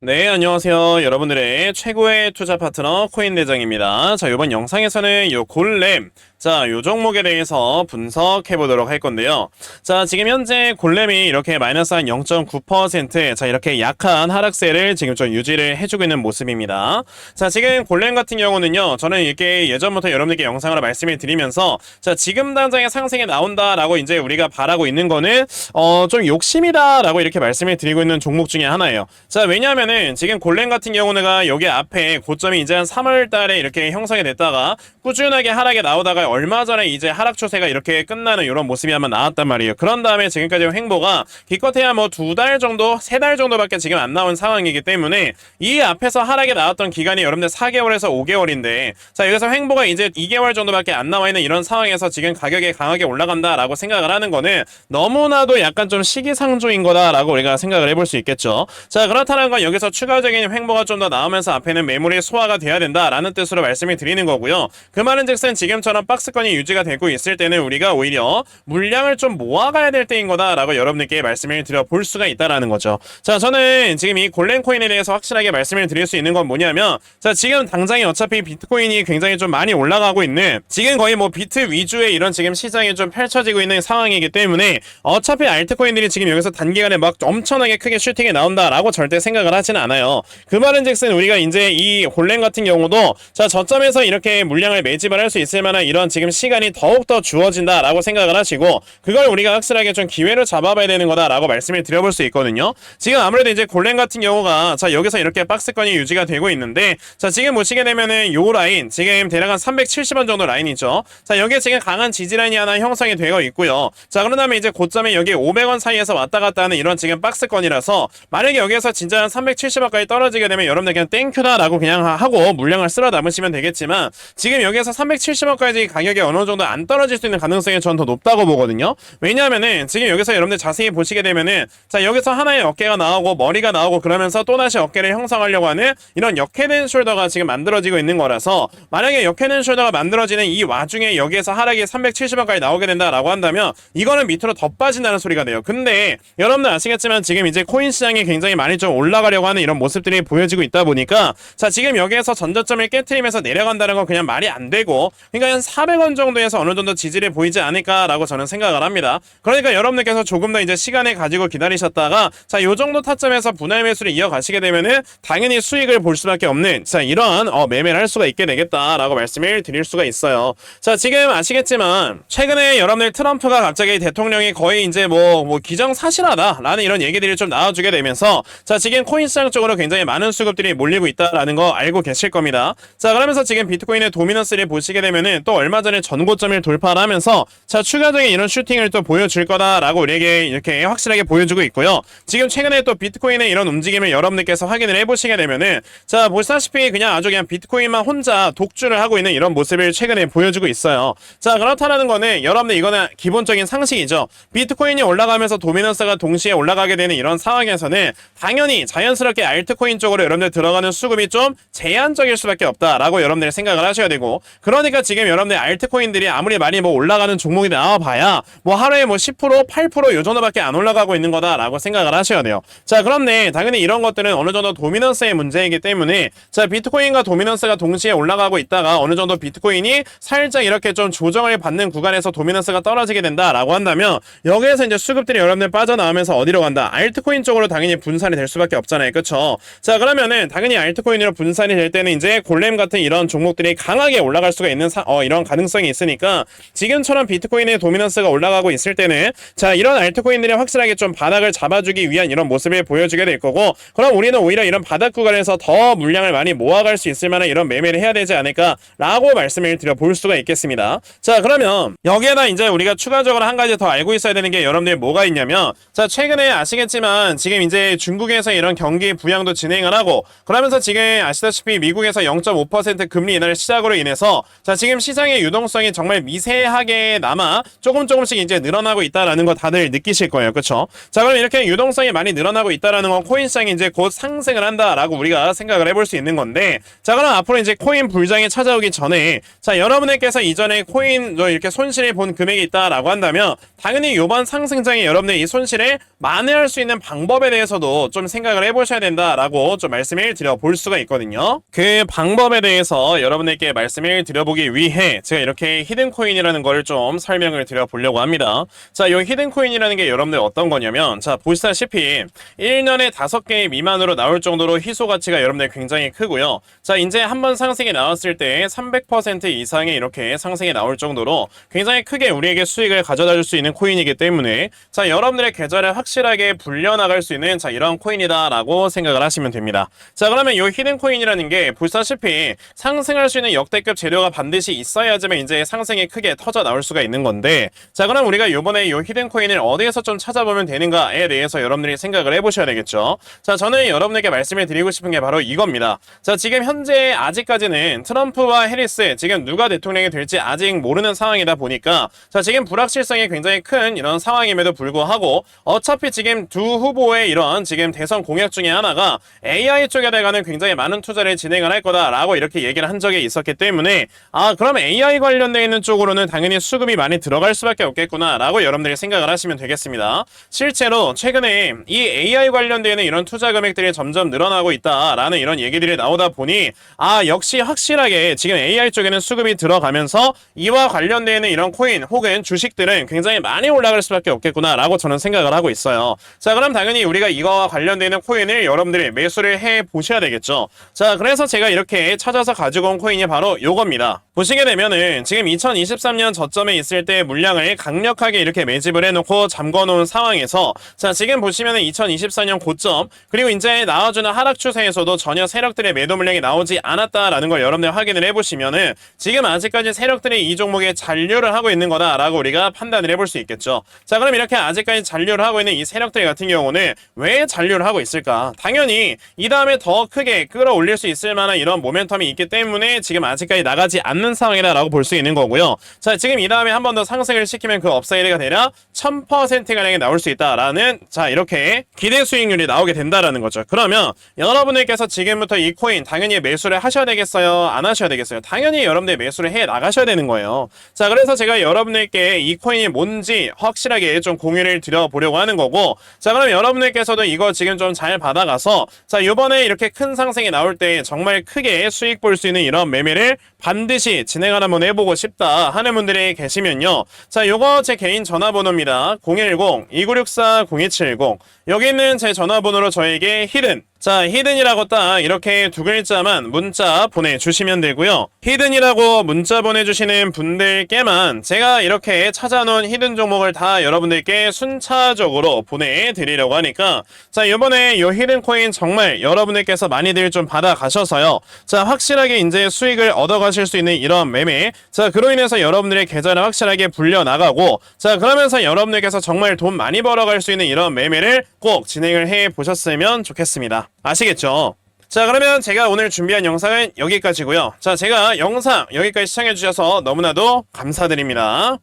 네, 안녕하세요. 여러분들의 최고의 투자 파트너 코인 대장입니다. 자, 이번 영상에서는 요 골렘, 자, 요 종목에 대해서 분석해 보도록 할 건데요. 자, 지금 현재 골렘이 이렇게 마이너스 한 0.9%, 자, 이렇게 약한 하락세를 지금 좀 유지를 해주고 있는 모습입니다. 자, 지금 골렘 같은 경우는요, 저는 이렇게 예전부터 여러분들께 영상으로 말씀을 드리면서, 자, 지금 당장에 상승이 나온다라고 이제 우리가 바라고 있는 거는, 어, 좀 욕심이다라고 이렇게 말씀을 드리고 있는 종목 중에 하나예요. 자, 왜냐면은 지금 골렘 같은 경우는 여기 앞에 고점이 이제 한 3월 달에 이렇게 형성이 됐다가 꾸준하게 하락에 나오다가 얼마 전에 이제 하락 추세가 이렇게 끝나는 이런 모습이 한번 나왔단 말이에요. 그런 다음에 지금까지 횡보가 기껏해야 뭐 두 달 정도, 세 달 정도밖에 지금 안 나온 상황이기 때문에 이 앞에서 하락에 나왔던 기간이 여러분들 4개월에서 5개월인데 자 여기서 횡보가 이제 2개월 정도밖에 안 나와 있는 이런 상황에서 지금 가격이 강하게 올라간다라고 생각을 하는 거는 너무나도 약간 좀 시기상조인 거다라고 우리가 생각을 해볼 수 있겠죠. 자 그렇다는 건 여기서 추가적인 횡보가 좀 더 나오면서 앞에는 매물이 소화가 돼야 된다라는 뜻으로 말씀을 드리는 거고요. 그 말은즉슨 지금처럼 박 스권이 유지가 되고 있을 때는 우리가 오히려 물량을 좀 모아가야 될 때인 거다라고 여러분들께 말씀을 드려 볼 수가 있다라는 거죠. 자, 저는 지금 이 골렘 코인에 대해서 확실하게 말씀을 드릴 수 있는 건 뭐냐면, 자, 지금 당장에 어차피 비트코인이 굉장히 좀 많이 올라가고 있는 지금 거의 뭐 비트 위주의 이런 지금 시장이 좀 펼쳐지고 있는 상황이기 때문에 어차피 알트코인들이 지금 여기서 단기간에 막 엄청나게 크게 슈팅이 나온다라고 절대 생각을 하지는 않아요. 그 말은즉슨 우리가 이제 이 골렘 같은 경우도 자 저점에서 이렇게 물량을 매집을 할 수 있을 만한 이런 지금 시간이 더욱더 주어진다라고 생각을 하시고 그걸 우리가 확실하게 좀 기회로 잡아봐야 되는 거다라고 말씀을 드려볼 수 있거든요. 지금 아무래도 이제 골렘 같은 경우가 자 여기서 이렇게 박스권이 유지가 되고 있는데 자 지금 보시게 되면은 요 라인 지금 대략 한 370원 정도 라인이죠. 자 여기에 지금 강한 지지 라인이 하나 형성이 되어 있고요. 자 그런 다음에 이제 고점에 여기 500원 사이에서 왔다 갔다 하는 이런 지금 박스권이라서 만약에 여기에서 진짜 한 370원까지 떨어지게 되면 여러분들 그냥 땡큐다라고 그냥 하고 물량을 쓸어 담으시면 되겠지만 지금 여기에서 370원까지 가격이 어느 정도 안 떨어질 수 있는 가능성이 전더 높다고 보거든요. 왜냐하면은 지금 여기서 여러분들 자세히 보시게 되면은 자 여기서 하나의 어깨가 나오고 머리가 나오고 그러면서 또다시 어깨를 형성하려고 하는 이런 역헤드 숄더가 지금 만들어지고 있는 거라서 만약에 역헤드 숄더가 만들어지는 이 와중에 여기에서 하락이 370원까지 나오게 된다라고 한다면 이거는 밑으로 더 빠진다는 소리가 돼요. 근데 여러분들 아시겠지만 지금 이제 코인 시장이 굉장히 많이 좀 올라가려고 하는 이런 모습들이 보여지고 있다 보니까 자 지금 여기에서 전저점을 깨트리면서 내려간다는 건 그냥 말이 안 되고 그러니까 한 400원 정도에서 어느 정도 지지를 보이지 않을까라고 저는 생각을 합니다. 그러니까 여러분들께서 조금 더 이제 시간을 가지고 기다리셨다가 자 요 정도 타점에서 분할 매수를 이어가시게 되면은 당연히 수익을 볼 수밖에 없는 자 이런 어, 매매를 할 수가 있게 되겠다라고 말씀을 드릴 수가 있어요. 자 지금 아시겠지만 최근에 여러분들 트럼프가 갑자기 대통령이 거의 이제 뭐, 뭐 기정사실하다라는 이런 얘기들이 좀 나와주게 되면서 자 지금 코인 시장 쪽으로 굉장히 많은 수급들이 몰리고 있다라는 거 알고 계실 겁니다. 자 그러면서 지금 비트코인의 도미넌스를 보시게 되면은 또 얼마 전에 전고점을 돌파를 하면서 자 추가적인 이런 슈팅을 또 보여줄 거다라고 우리에게 이렇게 확실하게 보여주고 있고요. 지금 최근에 또 비트코인의 이런 움직임을 여러분들께서 확인을 해보시게 되면은 자 보시다시피 그냥 아주 그냥 비트코인만 혼자 독주를 하고 있는 이런 모습을 최근에 보여주고 있어요. 자 그렇다는 거는 여러분들 이거는 기본적인 상식이죠. 비트코인이 올라가면서 도미넌스가 동시에 올라가게 되는 이런 상황에서는 당연히 자연스럽게 알트코인 쪽으로 여러분들 들어가는 수급이 좀 제한적일 수밖에 없다라고 여러분들이 생각을 하셔야 되고 그러니까 지금 여러분들 알트코인들이 아무리 많이 뭐 올라가는 종목이 나와봐야 뭐 하루에 뭐 10% 8%요 정도밖에 안 올라가고 있는 거다라고 생각을 하셔야 돼요. 자 그런데 당연히 이런 것들은 어느 정도 도미넌스의 문제이기 때문에 자 비트코인과 도미넌스가 동시에 올라가고 있다가 어느 정도 비트코인이 살짝 이렇게 좀 조정을 받는 구간에서 도미넌스가 떨어지게 된다라고 한다면 여기에서 이제 수급들이 여러분들 빠져나오면서 어디로 간다? 알트코인 쪽으로 당연히 분산이 될 수밖에 없잖아요. 그쵸? 자 그러면은 당연히 알트코인으로 분산이 될 때는 이제 골렘 같은 이런 종목들이 강하게 올라갈 수가 있는 사, 어, 이런 가능성이 있으니까 지금처럼 비트코인의 도미넌스가 올라가고 있을 때는 자 이런 알트코인들이 확실하게 좀 바닥을 잡아주기 위한 이런 모습을 보여주게 될 거고 그럼 우리는 오히려 이런 바닥 구간에서 더 물량을 많이 모아갈 수 있을 만한 이런 매매를 해야 되지 않을까라고 말씀을 드려 볼 수가 있겠습니다. 자 그러면 여기에다 이제 우리가 추가적으로 한 가지 더 알고 있어야 되는 게 여러분들 뭐가 있냐면 자 최근에 아시겠지만 지금 이제 중국에서 이런 경기 부양도 진행을 하고 그러면서 지금 아시다시피 미국에서 0.5% 금리 인하를 시작으로 인해서 자 지금 시장에 유동성이 정말 미세하게 남아 조금 조금씩 이제 늘어나고 있다라는 거 다들 느끼실 거예요. 그렇죠? 자, 그럼 이렇게 유동성이 많이 늘어나고 있다라는 건 코인 시장이 이제 곧 상승을 한다라고 우리가 생각을 해볼 수 있는 건데 자, 그럼 앞으로 이제 코인 불장이 찾아오기 전에 자, 여러분들께서 이전에 코인 뭐 이렇게 손실을 본 금액이 있다라고 한다면 당연히 이번 상승장에 여러분들 이 손실을 만회할 수 있는 방법에 대해서도 좀 생각을 해보셔야 된다라고 좀 말씀을 드려볼 수가 있거든요. 그 방법에 대해서 여러분들께 말씀을 드려보기 위해 제가 이렇게 히든 코인이라는 걸좀 설명을 드려 보려고 합니다. 자, 이 히든 코인이라는 게 여러분들 어떤 거냐면 자, 보시다시피 1년에 5개 미만으로 나올 정도로 희소 가치가 여러분들 굉장히 크고요. 자, 이제 한번 상승이 나왔을 때 300% 이상의 이렇게 상승이 나올 정도로 굉장히 크게 우리에게 수익을 가져다 줄 수 있는 코인이기 때문에 자, 여러분들의 계좌를 확실하게 불려 나갈 수 있는 자, 이런 코인이다라고 생각을 하시면 됩니다. 자, 그러면 이 히든 코인이라는 게 보시다시피 상승할 수 있는 역대급 재료가 반드시 있어야 지만 이제 상승이 크게 터져 나올 수가 있는 건데 자, 그럼 우리가 요번에 이 히든 코인을 어디에서 좀 찾아보면 되는가에 대해서 여러분들이 생각을 해보셔야 되겠죠. 자, 저는 여러분에게 말씀을 드리고 싶은 게 바로 이겁니다. 자, 지금 현재 아직까지는 트럼프와 해리스 지금 누가 대통령이 될지 아직 모르는 상황이다 보니까 자, 지금 불확실성이 굉장히 큰 이런 상황임에도 불구하고 어차피 지금 두 후보의 이런 지금 대선 공약 중에 하나가 AI 쪽에 대가는 굉장히 많은 투자를 진행을 할 거다라고 이렇게 얘기를 한 적이 있었기 때문에 아, 그럼 AI 관련되어 있는 쪽으로는 당연히 수급이 많이 들어갈 수밖에 없겠구나라고 여러분들이 생각을 하시면 되겠습니다. 실제로 최근에 이 AI 관련되는 이런 투자 금액들이 점점 늘어나고 있다라는 이런 얘기들이 나오다 보니 아 역시 확실하게 지금 AI 쪽에는 수급이 들어가면서 이와 관련되는 이런 코인 혹은 주식들은 굉장히 많이 올라갈 수밖에 없겠구나라고 저는 생각을 하고 있어요. 자 그럼 당연히 우리가 이거와 관련되는 코인을 여러분들이 매수를 해 보셔야 되겠죠. 자 그래서 제가 이렇게 찾아서 가지고 온 코인이 바로 요겁니다. 보시게 되면은 지금 2023년 저점에 있을 때 물량을 강력하게 이렇게 매집을 해놓고 잠궈놓은 상황에서 자 지금 보시면은 2024년 고점 그리고 이제 나와주는 하락 추세에서도 전혀 세력들의 매도 물량이 나오지 않았다라는 걸 여러분들 확인을 해보시면은 지금 아직까지 세력들이 이 종목에 잔류를 하고 있는 거다라고 우리가 판단을 해볼 수 있겠죠. 자 그럼 이렇게 아직까지 잔류를 하고 있는 이 세력들 같은 경우는 왜 잔류를 하고 있을까? 당연히 이 다음에 더 크게 끌어올릴 수 있을 만한 이런 모멘텀이 있기 때문에 지금 아직까지 나가지 않는 상황이다라고 볼 수 있는 거고요. 자 지금 이 다음에 한 번 더 상승을 시키면 그 업사이드가 대략 1000%가량이 나올 수 있다라는 자 이렇게 기대 수익률이 나오게 된다라는 거죠. 그러면 여러분들께서 지금부터 이 코인 당연히 매수를 하셔야 되겠어요? 안 하셔야 되겠어요? 당연히 여러분들 매수를 해 나가셔야 되는 거예요. 자 그래서 제가 여러분들께 이 코인이 뭔지 확실하게 좀 공유를 드려보려고 하는 거고 자 그럼 여러분들께서도 이거 지금 좀 잘 받아가서 자 요번에 이렇게 큰 상승이 나올 때 정말 크게 수익 볼 수 있는 이런 매매를 반드시 진행을 한번 해보고 싶다 하는 분들이 계시면요. 자, 요거 제 개인 전화번호입니다. 010-2964-0270. 여기 있는 제 전화번호로 저에게 히든 자, 히든이라고 딱 이렇게 두 글자만 문자 보내주시면 되고요. 히든이라고 문자 보내주시는 분들께만 제가 이렇게 찾아놓은 히든 종목을 다 여러분들께 순차적으로 보내드리려고 하니까 자, 이번에 요 히든 코인 정말 여러분들께서 많이들 좀 받아가셔서요. 자, 확실하게 이제 수익을 얻어가실 수 있는 이런 매매. 자, 그로 인해서 여러분들의 계좌를 확실하게 불려나가고 자, 그러면서 여러분들께서 정말 돈 많이 벌어갈 수 있는 이런 매매를 꼭 진행을 해 보셨으면 좋겠습니다. 아시겠죠? 자 그러면 제가 오늘 준비한 영상은 여기까지고요. 자 제가 영상 여기까지 시청해주셔서 너무나도 감사드립니다.